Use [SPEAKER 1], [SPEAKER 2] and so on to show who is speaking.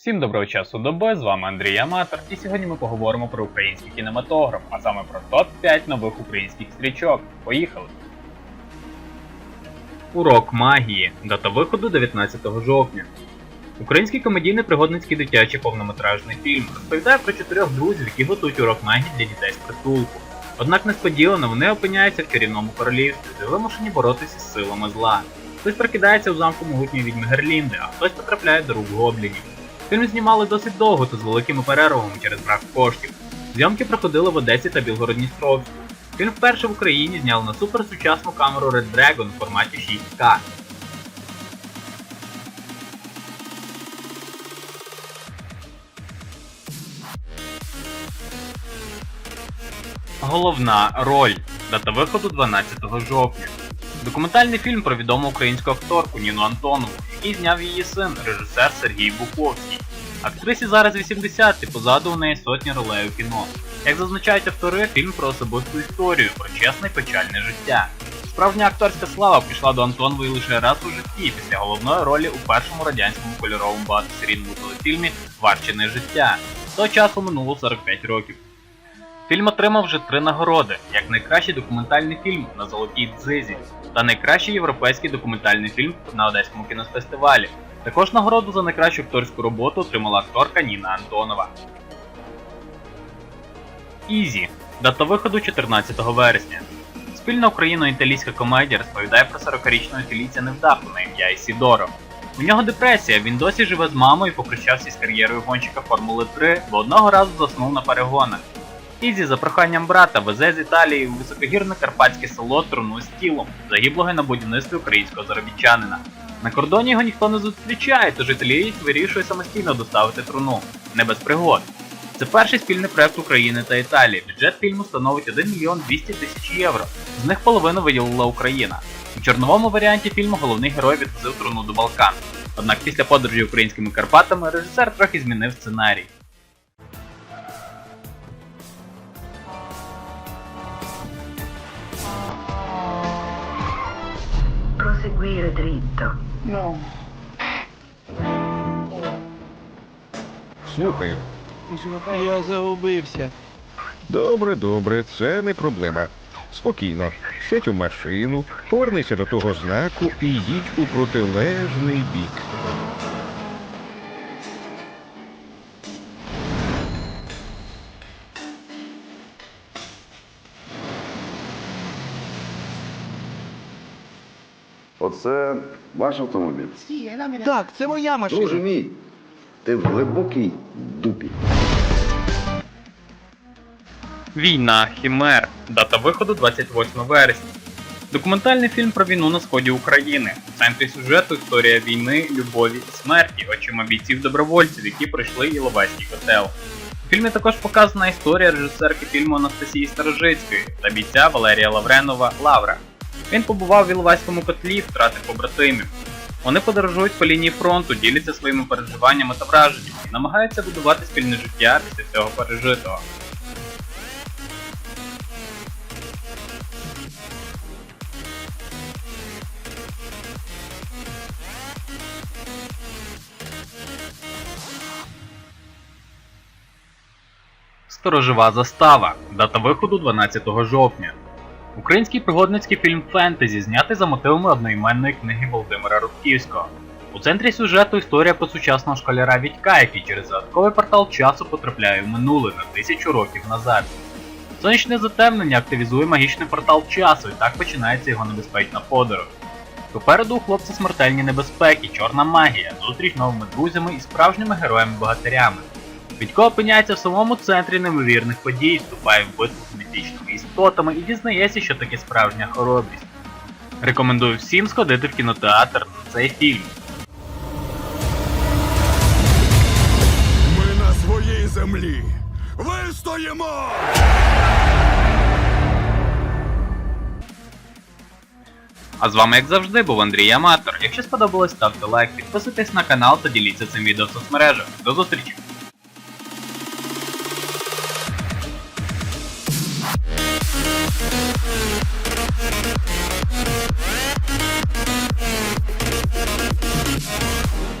[SPEAKER 1] Всім доброго часу доби, з вами Андрій Аматор, і сьогодні ми поговоримо про український кінематограф, а саме про топ-5 нових українських стрічок. Поїхали! Урок магії. Дата виходу 19 жовтня. Український комедійний пригодницький дитячий повнометражний фільм розповідає про чотирьох друзів, які готують урок магії для дітей з притулку. Однак несподівано вони опиняються в чарівному королівстві, де вимушені боротися з силами зла. Хтось прокидається у замку могутньої відьми Герлінди, а хтось потрапляє до рук гоблінів. Фільм знімали досить довго та з великими перервами через брак коштів. Зйомки проходили в Одесі та Білгородністровську. Фільм вперше в Україні зняли на суперсучасну камеру Red Dragon в форматі 6К. Головна роль. Дата виходу 12 жовтня. Документальний фільм про відому українську акторку Ніну Антонову, який зняв її син, режисер Сергій Буковський. Актрисі зараз 80 і позаду у неї сотні ролей у кіно. Як зазначають автори, фільм про особисту історію, про чесне і печальне життя. Справжня акторська слава прийшла до Антонової лише раз у житті після головної ролі у першому радянському кольоровому багатосерійному телефільмі Варчене життя. З того часу минуло 45 років. Фільм отримав вже три нагороди: як найкращий документальний фільм на Золотій Дзизі та найкращий європейський документальний фільм на Одеському кінофестивалі. Також нагороду за найкращу акторську роботу отримала акторка Ніна Антонова. Ізі. Дата виходу 14 вересня. Спільна україно-італійська комедія розповідає про 40-річного італійця невдаху на ім'я Ісідоро. У нього депресія, він досі живе з мамою і попрощався з кар'єрою гонщика Формули 3, бо одного разу заснув на перегонах. Ізі за проханням брата везе з Італії у високогірне карпатське село труну з тілом, загиблого на будівництві українського заробітчанина. На кордоні його ніхто не зустрічає, тож італієць вирішує самостійно доставити труну, не без пригод. Це перший спільний проект України та Італії. Бюджет фільму становить 1 мільйон 200 тисяч євро. З них половину виділила Україна. У чорновому варіанті фільму головний герой відвозив труну до Балкан. Однак після подорожі українськими Карпатами режисер трохи змінив сценарій.
[SPEAKER 2] Proseguire dritto.
[SPEAKER 3] No.
[SPEAKER 4] Слухаю.
[SPEAKER 3] Я загубився.
[SPEAKER 4] Добре, добре, це не проблема. Спокійно. Сядь у машину, повернися до того знаку і їдь у протилежний бік.
[SPEAKER 5] Оце ваш автомобіль.
[SPEAKER 3] Так, це моя машина.
[SPEAKER 5] Друже мій, ти в глибокій дупі.
[SPEAKER 1] Війна Хімер. Дата виходу 28 вересня. Документальний фільм про війну на сході України. У центрі сюжету історія війни, любові і смерті, очима бійців-добровольців, які пройшли Іловайський котел. У фільмі також показана історія режисерки фільму Анастасії Старожицької та бійця Валерія Лавренова Лавра. Він побував в Іловайському котлі, втратив побратимів. Вони подорожують по лінії фронту, діляться своїми переживаннями та враженнями намагаються будувати спільне життя після цього пережитого. Сторожова застава. Дата виходу 12 жовтня. Український пригодницький фільм фентезі, знятий за мотивами одноіменної книги Володимира Рудківського. У центрі сюжету історія про сучасного школяра Вітька, який через загадковий портал часу потрапляє в минуле на тисячу років назад. Сонячне затемнення активізує магічний портал часу, і так починається його небезпечна подорож. Попереду у хлопця смертельні небезпеки, чорна магія, зустріч новими друзями і справжніми героями-богатирями. Відько опиняється в самому центрі неймовірних подій, вступає в битву з міфічними істотами і дізнається, що таке справжня хоробрість. Рекомендую всім сходити в кінотеатр на цей фільм.
[SPEAKER 6] Ми на своїй землі. Вистоїмо!
[SPEAKER 1] А з вами, як завжди, був Андрій Аматор. Якщо сподобалось, ставте лайк, підписуйтесь на канал та діліться цим відео в соцмережах. До зустрічі!